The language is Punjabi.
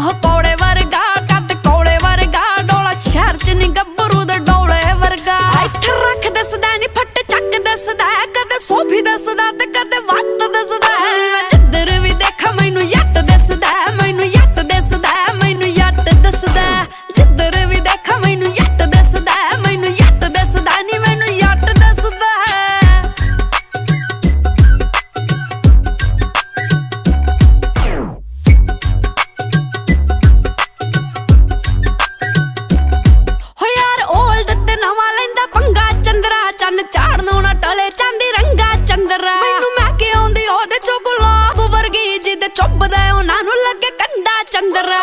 ਮੂੰਹ ਕੋੜੇ ਵਰਗਾ ਕੱਦ ਕੋਲੇ ਵਰਗਾ, ਡੋਲਾ ਸ਼ਹਿਰ ਚ ਨੀ ਗੱਭਰੂ ਦੇ ਡੋਲੇ ਵਰਗਾ। ਇੱਥੇ ਰੱਖ ਦੱਸਦਾ ਨੀ, ਫੱਟ ਚੱਕ ਦੱਸਦਾ ਚੰਨ ਚਾੜਨੋਂ ਨਾ ਟਲੇ ਚੰਦੀ ਰੰਗਾ ਚੰਦਰਾ ਮੈਨੂੰ ਮੈਂ ਕਿ ਆਉਂਦੀ ਉਹਦੇ ਚੋਂ ਗੁਲਾਬ ਵਰਗੀ ਜਿਹਦੇ ਚੁੱਭਦਾ ਉਹਨਾਂ ਨੂੰ ਲੱਗੇ ਕੰਡਾ ਚੰਦਰਾ